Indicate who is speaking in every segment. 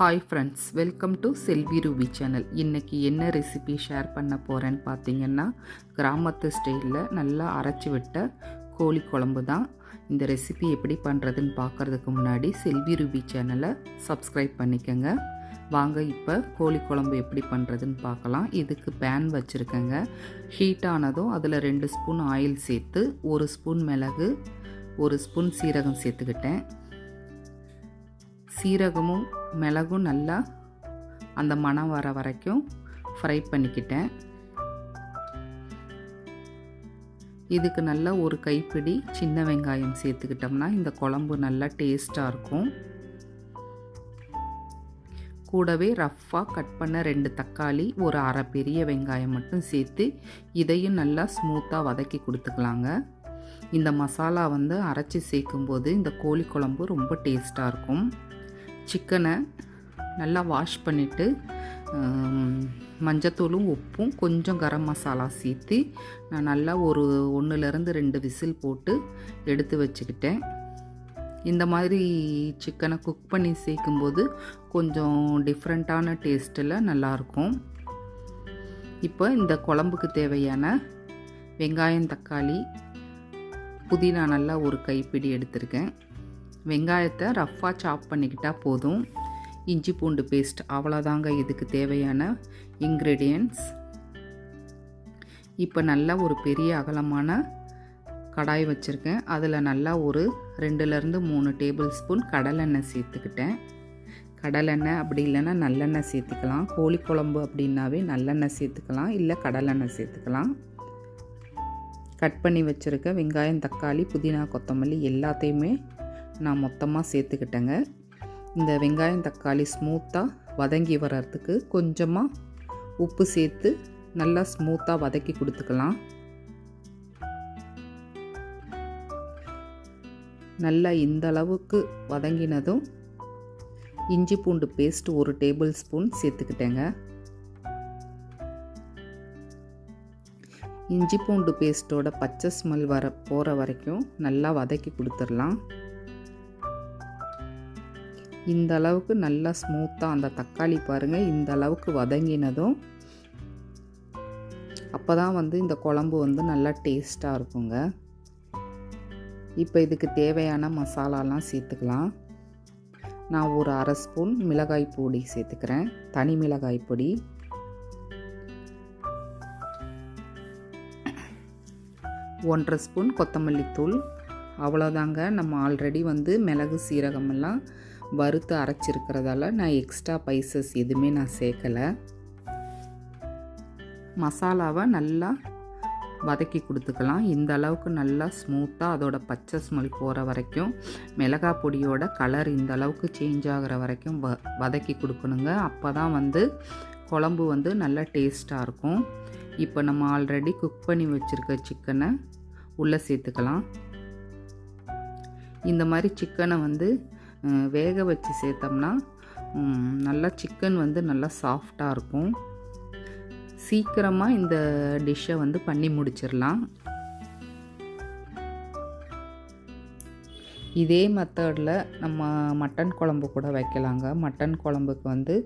Speaker 1: Hi friends welcome to Selvi Ruby channel இன்றைக்கி என்ன recipe share பண்ண போகிறேன்னு பார்த்தீங்கன்னா கிராமத்து ஸ்டைலில் நல்லா அரைச்சி விட்ட கோழி குழம்பு தான். இந்த ரெசிபி எப்படி பண்ணுறதுன்னு பார்க்குறதுக்கு முன்னாடி செல்வி ரூபி சேனலை சப்ஸ்கிரைப் பண்ணிக்கோங்க. வாங்க இப்போ கோழி குழம்பு எப்படி பண்ணுறதுன்னு பார்க்கலாம் இதுக்கு பேன் வச்சுருக்கேங்க. ஹீட் ஆனதும் அதில் ரெண்டு ஸ்பூன் ஆயில் சேர்த்து ஒரு ஸ்பூன் மிளகு ஒரு ஸ்பூன் சீரகம் சேர்த்துக்கிட்டேன். சீரகமும் மிளகும் நல்லா அந்த மணம் வர வரைக்கும் ஃப்ரை பண்ணிக்கிட்டேன். இதுக்கு நல்லா ஒரு கைப்பிடி சின்ன வெங்காயம் சேர்த்துக்கிட்டோம்னா இந்த குழம்பு நல்லா டேஸ்ட்டாக இருக்கும். கூடவே ரஃப்பாக கட் பண்ண ரெண்டு தக்காளி ஒரு அரை பெரிய வெங்காயம் மட்டும் சேர்த்து இதையும் நல்லா ஸ்மூத்தாக வதக்கி கொடுத்துக்கலாங்க. இந்த மசாலா வந்து அரைச்சி சேர்க்கும்போது இந்த கோழி குழம்பு ரொம்ப டேஸ்ட்டாக இருக்கும். சிக்கனை நல்லா வாஷ் பண்ணிவிட்டு மஞ்சத்தூளும் உப்பும் கொஞ்சம் கரம் மசாலா சேர்த்து நான் நல்லா ஒரு ஒன்றுலேருந்து ரெண்டு விசில் போட்டு எடுத்து வச்சுக்கிட்டேன். இந்த மாதிரி சிக்கனை குக் பண்ணி சேர்க்கும்போது கொஞ்சம் டிஃப்ரெண்ட்டான டேஸ்ட்டில் நல்லாயிருக்கும். இப்போ இந்த குழம்புக்கு தேவையான வெங்காயம் தக்காளி புதினா நல்லா ஒரு கைப்பிடி எடுத்திருக்கேன். வெங்காயத்தை ரஃப்பாக சாப் பண்ணிக்கிட்டால் போதும். இஞ்சி பூண்டு பேஸ்ட் அவ்வளோதாங்க இதுக்கு தேவையான இன்க்ரீடியன்ட்ஸ் இப்போ நல்லா ஒரு பெரிய அகலமான கடாய் வச்சுருக்கேன். அதில் நல்லா ஒரு ரெண்டுலேருந்து மூணு டேபிள் ஸ்பூன் கடலெண்ணெய் சேர்த்துக்கிட்டேன். கடலெண்ணெய் அப்படி இல்லைன்னா நல்லெண்ணெய் சேர்த்துக்கலாம். கோழி குழம்பு அப்படின்னாவே நல்லெண்ணெய் சேர்த்துக்கலாம். இல்லை கடலெண்ணெய் சேர்த்துக்கலாம். கட் பண்ணி வச்சுருக்க வெங்காயம் தக்காளி புதினா கொத்தமல்லி எல்லாத்தையுமே நான் மொத்தமாக சேர்த்துக்கிட்டேங்க. இந்த வெங்காயம் தக்காளி ஸ்மூத்தாக வதங்கி வர்றதுக்கு கொஞ்சமாக உப்பு சேர்த்து நல்லா ஸ்மூத்தாக வதக்கி கொடுத்துக்கலாம். நல்லா இந்த அளவுக்கு வதங்கினதும் இஞ்சி பூண்டு பேஸ்ட் ஒரு டேபிள் ஸ்பூன் சேர்த்துக்கிட்டேங்க. இஞ்சி பூண்டு பேஸ்ட்டோட பச்சை ஸ்மெல் வர போகிற வரைக்கும் நல்லா வதக்கி கொடுத்துடலாம். இந்த அளவுக்கு நல்லா ஸ்மூத்தாக அந்த தக்காளி பாருங்கள் இந்த அளவுக்கு வதங்கினதும் அப்போ தான் வந்து இந்த குழம்பு வந்து நல்லா டேஸ்ட்டாக இருக்குங்க. இப்போ இதுக்கு தேவையான மசாலாலாம் சேர்த்துக்கலாம். நான் ஒரு அரை ஸ்பூன் மிளகாய் பொடி சேர்த்துக்கிறேன். தனி மிளகாய் பொடி. ஒன்றரை ஸ்பூன் கொத்தமல்லி தூள். அவ்வளோதாங்க நம்ம ஆல்ரெடி வந்து மிளகு சீரகமெல்லாம் வறுத்து அரைச்சிருக்கிறதால நான் எக்ஸ்ட்ரா பைசஸ் எதுவுமே நான் சேர்க்கலை. மசாலாவை நல்லா வதக்கி கொடுத்துக்கலாம். இந்த அளவுக்கு நல்லா ஸ்மூத்தாக அதோட பச்சை ஸ்மெல் போகிற வரைக்கும் மிளகா பொடியோட கலர் இந்த அளவுக்கு சேஞ்ச் ஆகிற வரைக்கும் வ வதக்கி கொடுக்கணுங்க. அப்போ தான் வந்து குழம்பு வந்து நல்லா டேஸ்ட்டாக இருக்கும். இப்போ நம்ம ஆல்ரெடி குக் பண்ணி வச்சுருக்க சிக்கனை உள்ளே சேர்த்துக்கலாம். இந்த மாதிரி சிக்கனை வந்து வேக வச்சு சேர்த்தோம்னா நல்லா சிக்கன் வந்து நல்லா சாஃப்டாக இருக்கும். சீக்கிரமாக இந்த டிஷ்ஷை வந்து பண்ணி முடிச்சிடலாம். இதே மெத்தடில் நம்ம மட்டன் குழம்பு கூட வைக்கலாங்க. மட்டன் குழம்புக்கு வந்து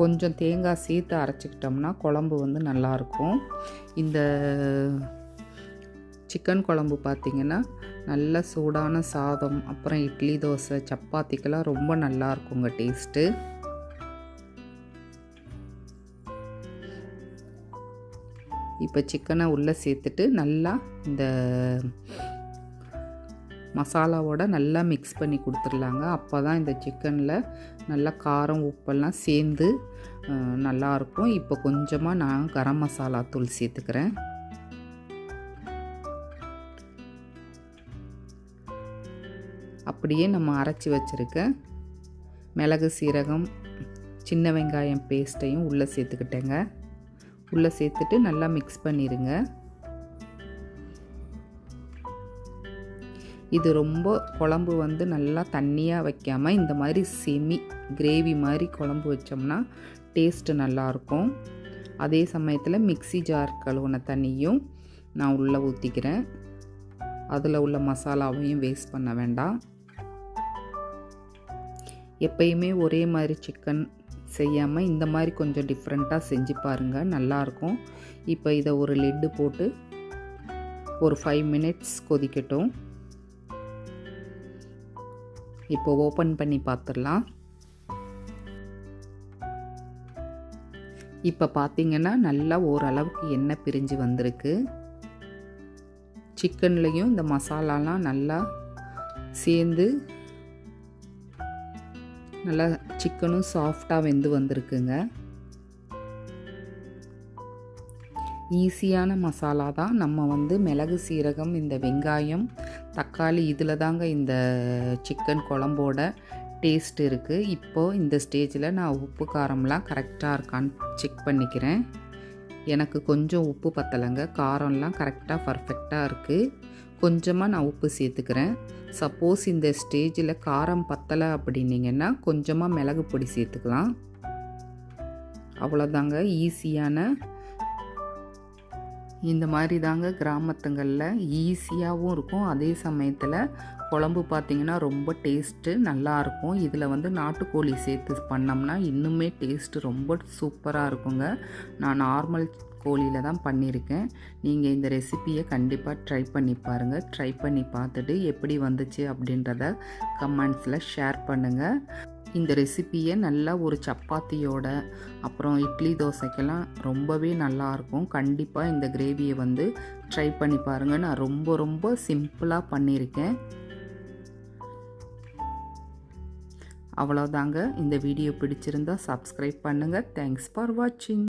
Speaker 1: கொஞ்சம் தேங்காய் சீத்து அரைச்சிக்கிட்டோம்னா குழம்பு வந்து நல்லாயிருக்கும் இந்த சிக்கன் குழம்பு பார்த்திங்கன்னா நல்ல சூடான சாதம் அப்புறம் இட்லி தோசை சப்பாத்திக்கெல்லாம் ரொம்ப நல்லா இருக்குங்க டேஸ்ட்டு. இப்போ சிக்கனை உள்ளே சேர்த்துட்டு நல்லா இந்த மசாலாவோட நல்லா மிக்ஸ் பண்ணி கொடுத்துர்லாங்க அப்போ தான் இந்த சிக்கனில் நல்லா காரம் உப்பெல்லாம் சேர்ந்து நல்லாயிருக்கும். இப்போ கொஞ்சமாக நான் கரம் மசாலா தூள் சேர்த்துக்கிறேன். அப்படியே நம்ம அரைச்சி வச்சுருக்க மிளகு சீரகம் சின்ன வெங்காயம் பேஸ்ட்டையும் உள்ளே சேர்த்துக்கிட்டேங்க. உள்ளே சேர்த்துட்டு நல்லா மிக்ஸ் பண்ணிடுங்க இது ரொம்ப குழம்பு வந்து நல்லா தண்ணியாக வைக்காமல் இந்த மாதிரி செமி கிரேவி மாதிரி குழம்பு வச்சோம்னா டேஸ்ட்டு நல்லாயிருக்கும் அதே சமயத்தில் மிக்சி ஜார் கழுவுன தண்ணியும் நான் உள்ளே ஊற்றிக்கிறேன் அதில் உள்ள மசாலாவையும் வேஸ்ட் பண்ண வேண்டாம். எப்பயுமே ஒரே மாதிரி சிக்கன் செய்யாமல் இந்த மாதிரி கொஞ்சம் டிஃப்ரெண்ட்டாக செஞ்சு பாருங்கள் நல்லாயிருக்கும். இப்போ இதை ஒரு லெட்டு போட்டு ஒரு ஃபைவ் மினிட்ஸ் கொதிக்கட்டும். இப்போ ஓப்பன் பண்ணி பார்த்துடலாம் இப்போ பார்த்தீங்கன்னா நல்லா ஓரளவுக்கு எண்ணெய் பிரிஞ்சு வந்திருக்கு. சிக்கன்லேயும் இந்த மசாலாலாம் நல்லா சேர்ந்து நல்லா சிக்கனும் சாஃப்டாக வெந்து வந்திருக்குங்க. ஈஸியான மசாலா தான். நம்ம வந்து மிளகு சீரகம் இந்த வெங்காயம் தக்காளி இதில் தாங்க இந்த சிக்கன் குழம்போட டேஸ்ட் இருக்குது இப்போது இந்த ஸ்டேஜில் நான் உப்பு காரம்லாம் கரெக்டாக இருக்கான்னு செக் பண்ணிக்கிறேன். எனக்கு கொஞ்சம் உப்பு பத்தலைங்க. காரம்லாம் கரெக்டாக பர்ஃபெக்டாக இருக்குது கொஞ்சமாக நான் உப்பு சேர்த்துக்கிறேன். சப்போஸ் இந்த ஸ்டேஜில் காரம் பத்தலை அப்படின்னீங்கன்னா கொஞ்சமாக மிளகு பொடி சேர்த்துக்கலாம். அவ்வளோதாங்க ஈஸியான இந்த மாதிரி தாங்க கிராமத்துங்களில் ஈஸியாகவும் இருக்கும். அதே சமயத்தில் குழம்பு பார்த்திங்கன்னா ரொம்ப டேஸ்ட்டு நல்லாயிருக்கும் இதில் வந்து நாட்டுக்கோழி சேர்த்து பண்ணோம்னா இன்னுமே டேஸ்ட்டு ரொம்ப சூப்பராக இருக்குங்க. நான் நார்மல் கோழியில் தான் பண்ணியிருக்கேன். நீங்கள் இந்த ரெசிப்பியை கண்டிப்பாக ட்ரை பண்ணி பாருங்கள் ட்ரை பண்ணி பார்த்துட்டு எப்படி வந்துச்சு அப்படின்றத கமெண்ட்ஸில் ஷேர் பண்ணுங்கள் இந்த ரெசிப்பியை நல்லா ஒரு சப்பாத்தியோட அப்புறம் இட்லி தோசைக்கெல்லாம் ரொம்பவே நல்லாயிருக்கும் கண்டிப்பாக இந்த கிரேவியை வந்து ட்ரை பண்ணி பாருங்கள் நான் ரொம்ப ரொம்ப சிம்பிளாக பண்ணியிருக்கேன். அவ்வளோதாங்க இந்த வீடியோ பிடிச்சிருந்தா சப்ஸ்கிரைப் பண்ணுங்கள் தேங்க்ஸ் ஃபார் வாட்சிங்